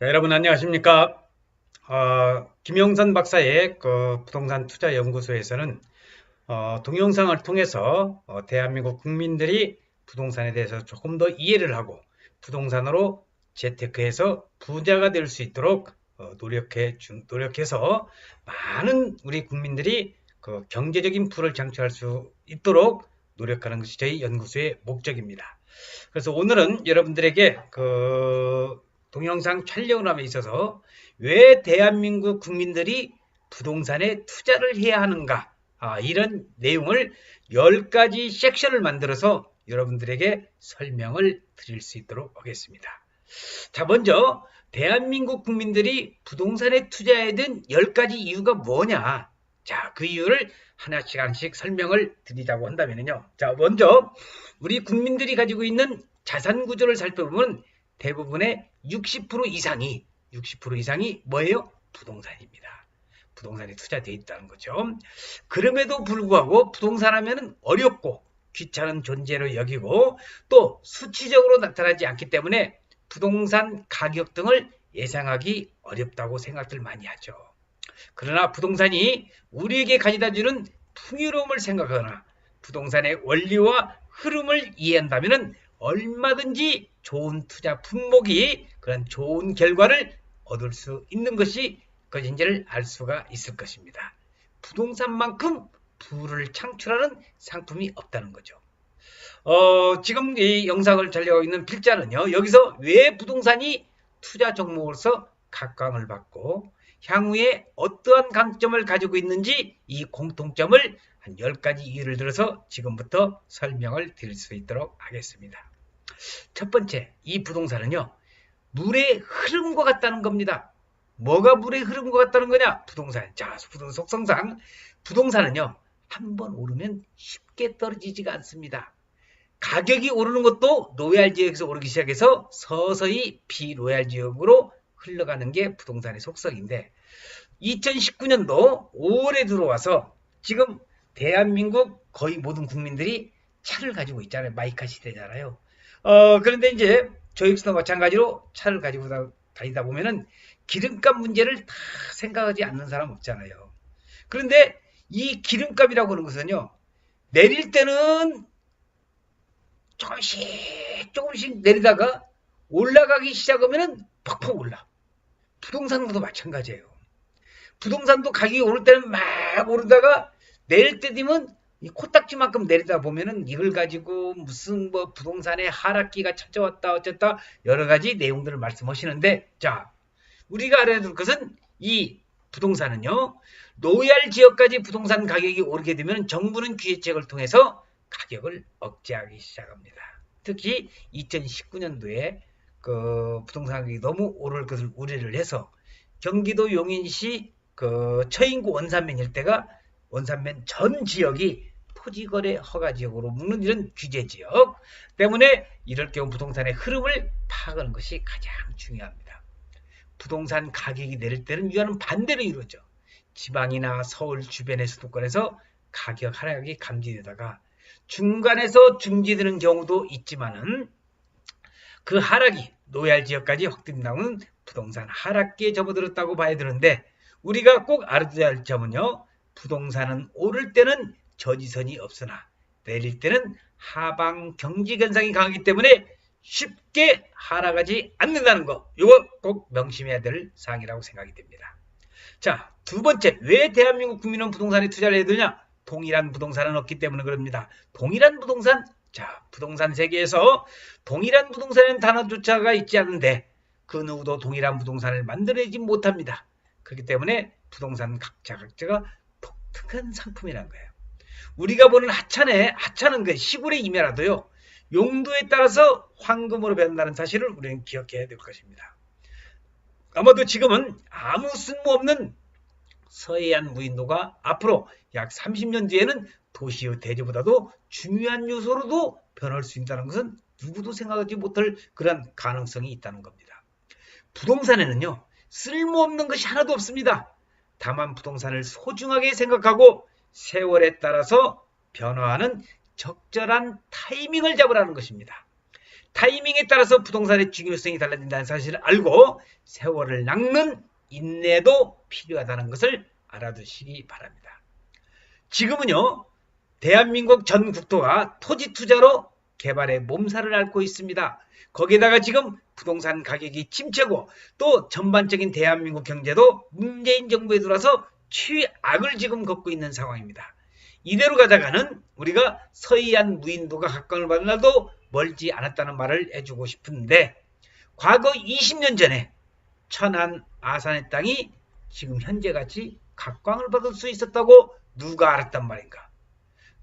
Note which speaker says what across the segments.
Speaker 1: 자, 여러분 안녕하십니까? 어, 김영선 박사의 그 부동산 투자 연구소에서는 어, 동영상을 통해서 어, 대한민국 국민들이 부동산에 대해서 조금 더 이해를 하고 부동산으로 재테크해서 부자가 될 수 있도록 어, 노력해 준, 노력해서 많은 우리 국민들이 그 경제적인 부를 창출할 수 있도록 노력하는 것이 저희 연구소의 목적입니다. 그래서 오늘은 여러분들에게 그 동영상 촬영을 함에 있어서 왜 대한민국 국민들이 부동산에 투자를 해야 하는가? 아, 이런 내용을 10가지 섹션을 만들어서 여러분들에게 설명을 드릴 수 있도록 하겠습니다. 자 먼저 대한민국 국민들이 부동산에 투자해야 된 10가지 이유가 뭐냐? 자 그 이유를 하나씩 하나씩 설명을 드리자고 한다면요. 자 먼저 우리 국민들이 가지고 있는 자산 구조를 살펴보면 대부분의 60% 이상이 60% 이상이 뭐예요? 부동산입니다. 부동산에 투자되어 있다는 거죠. 그럼에도 불구하고 부동산 하면은 어렵고 귀찮은 존재로 여기고 또 수치적으로 나타나지 않기 때문에 부동산 가격 등을 예상하기 어렵다고 생각들 많이 하죠. 그러나 부동산이 우리에게 가져다 주는 풍요로움을 생각하거나 부동산의 원리와 흐름을 이해한다면 얼마든지 좋은 투자 품목이 그런 좋은 결과를 얻을 수 있는 것이 것인지를 알 수가 있을 것입니다. 부동산만큼 부를 창출하는 상품이 없다는 거죠. 어, 지금 이 영상을 촬영하고 있는 필자는요, 여기서 왜 부동산이 투자 종목으로서 각광을 받고 향후에 어떠한 강점을 가지고 있는지 이 공통점을 한 10가지 이유를 들어서 지금부터 설명을 드릴 수 있도록 하겠습니다. 첫 번째, 이 부동산은요, 물의 흐름과 같다는 겁니다. 뭐가 물의 흐름과 같다는 거냐? 부동산. 자, 부동산 속성상 부동산은요, 한 번 오르면 쉽게 떨어지지가 않습니다. 가격이 오르는 것도 로얄 지역에서 오르기 시작해서 서서히 비로얄 지역으로 흘러가는 게 부동산의 속성인데 2019년도 5월에 들어와서 지금 대한민국 거의 모든 국민들이 차를 가지고 있잖아요. 마이카 시대잖아요. 어, 그런데 이제 저역시도 마찬가지로 차를 가지고 다니다 보면은 기름값 문제를 다 생각하지 않는 사람 없잖아요. 그런데 이 기름값이라고 하는 것은요, 내릴 때는 조금씩 조금씩 내리다가 올라가기 시작하면은 팍팍 올라. 부동산도 마찬가지예요. 부동산도 가격이 오를 때는 막 오르다가 내릴 때 되면 이 코딱지만큼 내리다 보면은 이걸 가지고 무슨 뭐 부동산의 하락기가 찾아왔다 어쨌다 여러 가지 내용들을 말씀하시는데 자 우리가 알아야 될 것은 이 부동산은요 노얄 지역까지 부동산 가격이 오르게 되면 정부는 기획책을 통해서 가격을 억제하기 시작합니다. 특히 2019년도에 그 부동산 가격이 너무 오를 것을 우려를 해서 경기도 용인시 그 처인구 원산면 일대가 원산면 전 지역이 토지거래 허가 지역으로 묶는 이런 규제 지역 때문에 이럴 경우 부동산의 흐름을 파악하는 것이 가장 중요합니다. 부동산 가격이 내릴 때는 이와는 반대로 이루어져. 지방이나 서울 주변의 수도권에서 가격 하락이 감지되다가 중간에서 중지되는 경우도 있지만은 그 하락이 노얄 지역까지 확대된다면 부동산 하락기에 접어들었다고 봐야 되는데 우리가 꼭 알아둬야 할 점은요. 부동산은 오를 때는 저지선이 없으나 내릴 때는 하방 경직 현상이 강하기 때문에 쉽게 하락하지 않는다는 거 이거 꼭 명심해야 될 사항이라고 생각이 됩니다. 자, 두 번째, 왜 대한민국 국민은 부동산에 투자를 해야 되냐? 동일한 부동산은 없기 때문에 그럽니다. 동일한 부동산, 자, 부동산 세계에서 동일한 부동산은 단어조차가 있지 않은데 그 누구도 동일한 부동산을 만들어내지 못합니다. 그렇기 때문에 부동산 각자 각자가 독특한 상품이라는 거예요. 우리가 보는 하찮에 하찮은 그 시골의 임야라도요. 용도에 따라서 황금으로 변한다는 사실을 우리는 기억해야 될 것입니다. 아마도 지금은 아무 쓸모없는 서해안 무인도가 앞으로 약 30년 뒤에는 도시의 대지보다도 중요한 요소로도 변할 수 있다는 것은 누구도 생각하지 못할 그런 가능성이 있다는 겁니다. 부동산에는요, 쓸모없는 것이 하나도 없습니다. 다만 부동산을 소중하게 생각하고 세월에 따라서 변화하는 적절한 타이밍을 잡으라는 것입니다. 타이밍에 따라서 부동산의 중요성이 달라진다는 사실을 알고 세월을 낚는 인내도 필요하다는 것을 알아두시기 바랍니다. 지금은요, 대한민국 전 국토가 토지 투자로 개발의 몸살을 앓고 있습니다. 거기에다가 지금 부동산 가격이 침체고 또 전반적인 대한민국 경제도 문재인 정부에 들어서 최악을 지금 겪고 있는 상황입니다. 이대로 가다가는 우리가 서해안 무인도가 각광을 받은 날도 멀지 않았다는 말을 해주고 싶은데 과거 20년 전에 천안 아산의 땅이 지금 현재같이 각광을 받을 수 있었다고 누가 알았단 말인가.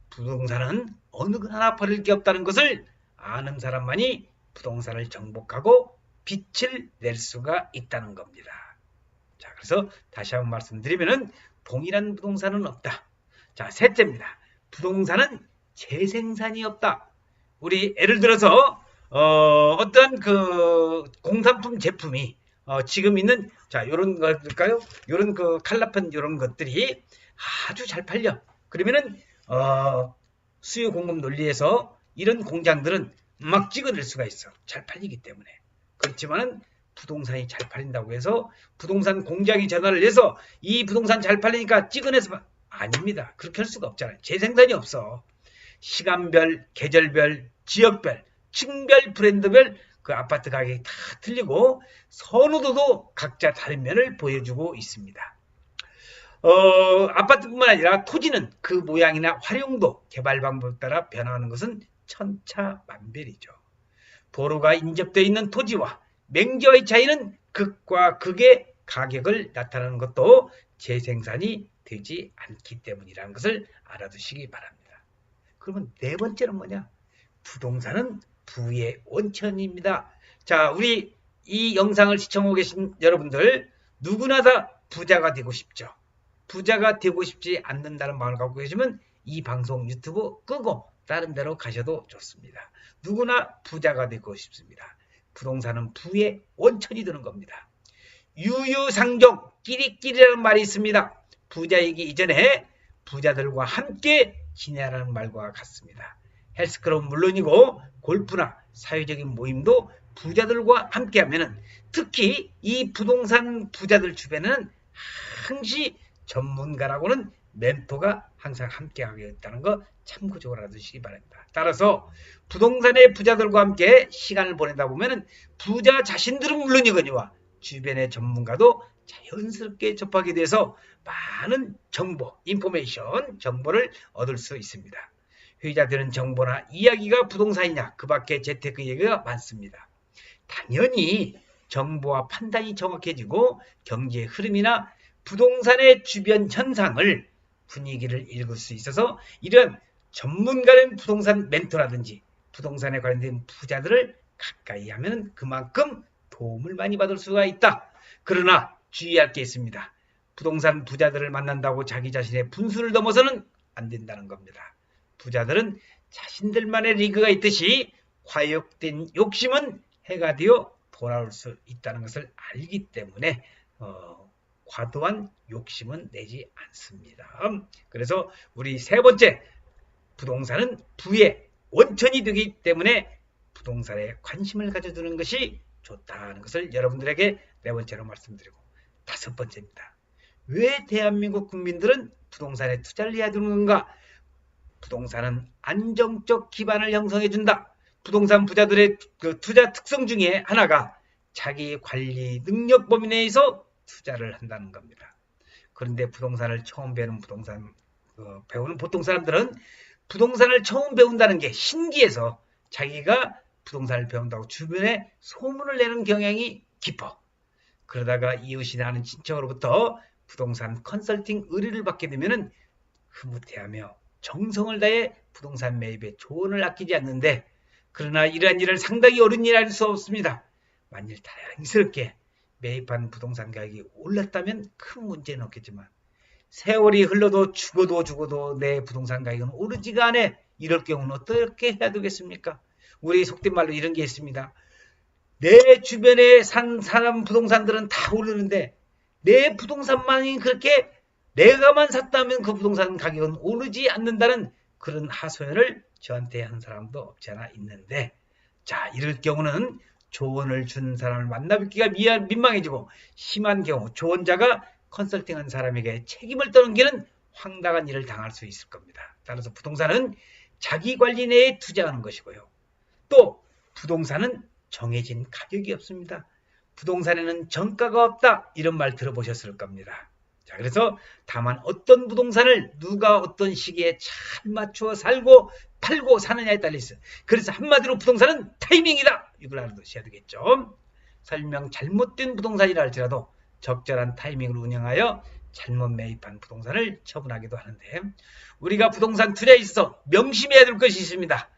Speaker 1: 부동산은 어느 하나 버릴 게 없다는 것을 아는 사람만이 부동산을 정복하고 빛을 낼 수가 있다는 겁니다. 자, 그래서 다시 한번 말씀드리면은 동일한 부동산은 없다. 자, 셋째입니다. 부동산은 재생산이 없다. 우리 예를 들어서 어, 어떤 그 공산품 제품이 어, 지금 있는 자 요런 걸까요? 요런 그 칼라펜 요런 것들이 아주 잘 팔려. 그러면은 어, 수요 공급 논리에서 이런 공장들은 막 찍어낼 수가 있어. 잘 팔리기 때문에. 그렇지만은 부동산이 잘 팔린다고 해서 부동산 공장이 전화를 해서 이 부동산 잘 팔리니까 찍어내서 아닙니다. 그렇게 할 수가 없잖아요. 재생산이 없어. 시간별, 계절별, 지역별, 층별, 브랜드별 그 아파트 가격이 다 틀리고 선호도도 각자 다른 면을 보여주고 있습니다. 어, 아파트뿐만 아니라 토지는 그 모양이나 활용도, 개발 방법에 따라 변화하는 것은 천차만별이죠. 도로가 인접되어 있는 토지와 맹지와의 차이는 극과 극의 가격을 나타내는 것도 재생산이 되지 않기 때문이라는 것을 알아두시기 바랍니다. 그러면 네 번째는 뭐냐? 부동산은 부의 원천입니다. 자, 우리 이 영상을 시청하고 계신 여러분들 누구나 다 부자가 되고 싶죠. 부자가 되고 싶지 않는다는 마음을 갖고 계시면 이 방송 유튜브 끄고 다른 데로 가셔도 좋습니다. 누구나 부자가 되고 싶습니다. 부동산은 부의 원천이 되는 겁니다. 유유상종 끼리끼리라는 말이 있습니다. 부자이기 이전에 부자들과 함께 지내라는 말과 같습니다. 헬스클럽은 물론이고 골프나 사회적인 모임도 부자들과 함께하면 특히 이 부동산 부자들 주변에는 항시 전문가라고는 멘토가 항상 함께하게 있다는 거 참고적으로 알아두시기 바랍니다. 따라서 부동산의 부자들과 함께 시간을 보내다 보면 부자 자신들은 물론이거니와 주변의 전문가도 자연스럽게 접하게 돼서 많은 정보, 인포메이션, 정보를 얻을 수 있습니다. 회의자들은 정보나 이야기가 부동산이냐 그 밖에 재테크 얘기가 많습니다. 당연히 정보와 판단이 정확해지고 경제의 흐름이나 부동산의 주변 현상을 분위기를 읽을 수 있어서 이런 전문가는 부동산 멘토라든지 부동산에 관련된 부자들을 가까이 하면 그만큼 도움을 많이 받을 수가 있다. 그러나 주의할 게 있습니다. 부동산 부자들을 만난다고 자기 자신의 분수를 넘어서는 안 된다는 겁니다. 부자들은 자신들만의 리그가 있듯이 과욕된 욕심은 해가 되어 돌아올 수 있다는 것을 알기 때문에 어, 과도한 욕심은 내지 않습니다. 그래서 우리 세 번째 부동산은 부의 원천이 되기 때문에 부동산에 관심을 가져두는 것이 좋다는 것을 여러분들에게 네 번째로 말씀드리고 다섯 번째입니다. 왜 대한민국 국민들은 부동산에 투자를 해야 되는가? 부동산은 안정적 기반을 형성해 준다. 부동산 부자들의 그 투자 특성 중에 하나가 자기 관리 능력 범위 내에서 투자를 한다는 겁니다. 그런데 부동산을 처음 배우는 부동산 어, 배우는 보통 사람들은 부동산을 처음 배운다는 게 신기해서 자기가 부동산을 배운다고 주변에 소문을 내는 경향이 깊어. 그러다가 이웃이나 아는 친척으로부터 부동산 컨설팅 의뢰를 받게 되면 흐뭇해하며 정성을 다해 부동산 매입에 조언을 아끼지 않는데 그러나 이러한 일을 상당히 어른 일할 수 없습니다. 만일 다행스럽게 매입한 부동산 가격이 올랐다면 큰 문제는 없겠지만 세월이 흘러도 죽어도 죽어도 내 부동산 가격은 오르지가 않아 이럴 경우는 어떻게 해야 되겠습니까? 우리 속된 말로 이런 게 있습니다. 내 주변에 산 사람 부동산들은 다 오르는데 내 부동산만이 그렇게 내가만 샀다면 그 부동산 가격은 오르지 않는다는 그런 하소연을 저한테 한 사람도 없지 않아 있는데 자, 이럴 경우는 조언을 준 사람을 만나뵙기가 미안, 민망해지고 심한 경우 조언자가 컨설팅한 사람에게 책임을 떠넘기는 황당한 일을 당할 수 있을 겁니다. 따라서 부동산은 자기 관리 내에 투자하는 것이고요. 또 부동산은 정해진 가격이 없습니다. 부동산에는 정가가 없다 이런 말 들어보셨을 겁니다. 자, 그래서 다만 어떤 부동산을 누가 어떤 시기에 잘 맞추어 살고 팔고 사느냐에 달려 있어요. 그래서 한마디로 부동산은 타이밍이다. 이걸 알아두셔야 되겠죠. 설명 잘못된 부동산이라 할지라도 적절한 타이밍을 운영하여 잘못 매입한 부동산을 처분하기도 하는데 우리가 부동산 투자에 있어서 명심해야 될 것이 있습니다.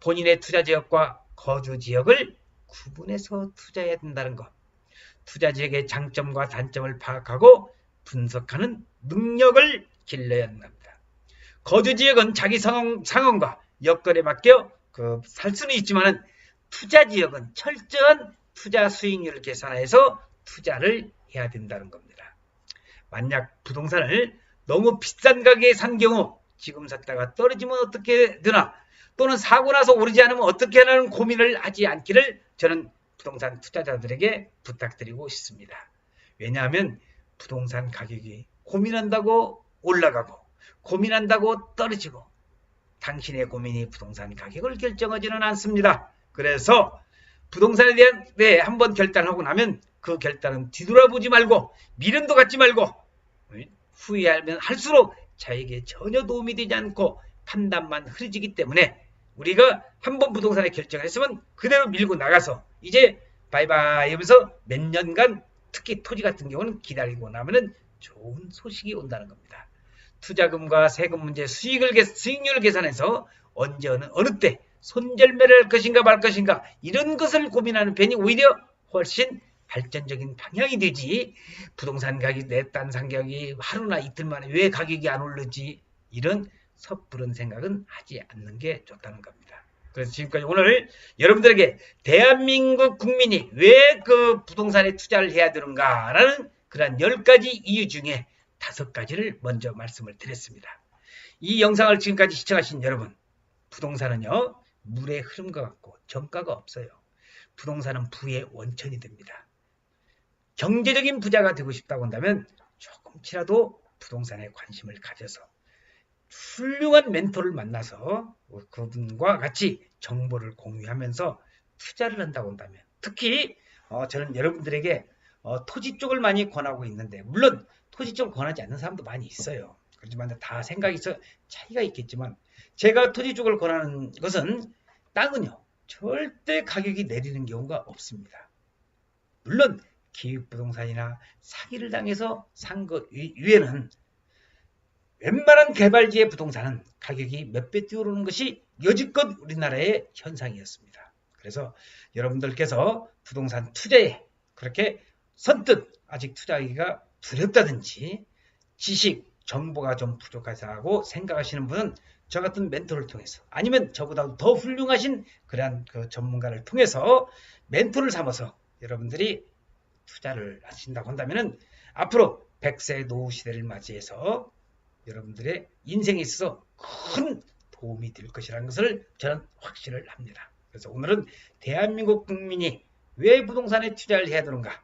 Speaker 1: 본인의 투자 지역과 거주 지역을 구분해서 투자해야 된다는 것. 투자 지역의 장점과 단점을 파악하고 분석하는 능력을 길러야 합니다. 거주 지역은 자기 상황, 상황과 여건에 맡겨 그 살 수는 있지만은 투자 지역은 철저한 투자 수익률을 계산해서 투자를 해야 된다는 겁니다. 만약 부동산을 너무 비싼 가격에 산 경우 지금 샀다가 떨어지면 어떻게 되나 또는 사고 나서 오르지 않으면 어떻게 하는 고민을 하지 않기를 저는 부동산 투자자들에게 부탁드리고 싶습니다. 왜냐하면 부동산 가격이 고민한다고 올라가고 고민한다고 떨어지고 당신의 고민이 부동산 가격을 결정하지는 않습니다. 그래서 부동산에 대한 네, 한번 결단하고 나면 그 결단은 뒤돌아보지 말고 미련도 갖지 말고 후회하면 할수록 자에게 전혀 도움이 되지 않고 판단만 흐려지기 때문에 우리가 한번 부동산에 결정을 했으면 그대로 밀고 나가서 이제 바이바이 하면서 몇 년간 특히 토지 같은 경우는 기다리고 나면은 좋은 소식이 온다는 겁니다. 투자금과 세금 문제, 수익을 수익률을 계산해서 언제 어느, 어느 때 손절매를 할 것인가 말 것인가 이런 것을 고민하는 편이 오히려 훨씬 발전적인 방향이 되지 부동산 가격이 내딴 상격이 하루나 이틀 만에 왜 가격이 안 오르지 이런 섣부른 생각은 하지 않는 게 좋다는 겁니다. 그래서 지금까지 오늘 여러분들에게 대한민국 국민이 왜 그 부동산에 투자를 해야 되는가라는 그러한 10가지 이유 중에 다섯 가지를 먼저 말씀을 드렸습니다. 이 영상을 지금까지 시청하신 여러분, 부동산은요, 물의 흐름과 같고 정가가 없어요. 부동산은 부의 원천이 됩니다. 경제적인 부자가 되고 싶다고 한다면 조금치라도 부동산에 관심을 가져서 훌륭한 멘토를 만나서 그분과 같이 정보를 공유하면서 투자를 한다고 한다면 특히 어, 저는 여러분들에게 어, 토지 쪽을 많이 권하고 있는데 물론 토지 쪽을 권하지 않는 사람도 많이 있어요. 그렇지만 다 생각이 있어 차이가 있겠지만 제가 토지 쪽을 권하는 것은 땅은요 절대 가격이 내리는 경우가 없습니다. 물론 기획부동산이나 사기를 당해서 산 것 위에는 웬만한 개발지의 부동산은 가격이 몇 배 뛰어오르는 것이 여지껏 우리나라의 현상이었습니다. 그래서 여러분들께서 부동산 투자에 그렇게 선뜻 아직 투자하기가 두렵다든지 지식, 정보가 좀 부족하다고 생각하시는 분은 저 같은 멘토를 통해서 아니면 저보다 더 훌륭하신 그러한 그 전문가를 통해서 멘토를 삼아서 여러분들이 투자를 하신다고 한다면 앞으로 100세 노후 시대를 맞이해서 여러분들의 인생에 있어서 큰 도움이 될 것이라는 것을 저는 확신을 합니다. 그래서 오늘은 대한민국 국민이 왜 부동산에 투자를 해야 되는가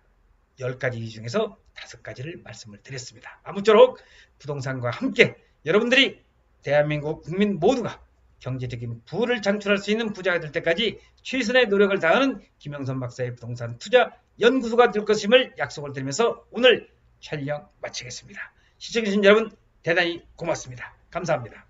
Speaker 1: 10가지 이유 중에서 5가지를 말씀을 드렸습니다. 아무쪼록 부동산과 함께 여러분들이 대한민국 국민 모두가 경제적인 부를 창출할 수 있는 부자가 될 때까지 최선의 노력을 다하는 김영선 박사의 부동산 투자 연구소가 될 것임을 약속을 드리면서 오늘 촬영 마치겠습니다. 시청해주신 여러분 대단히 고맙습니다. 감사합니다.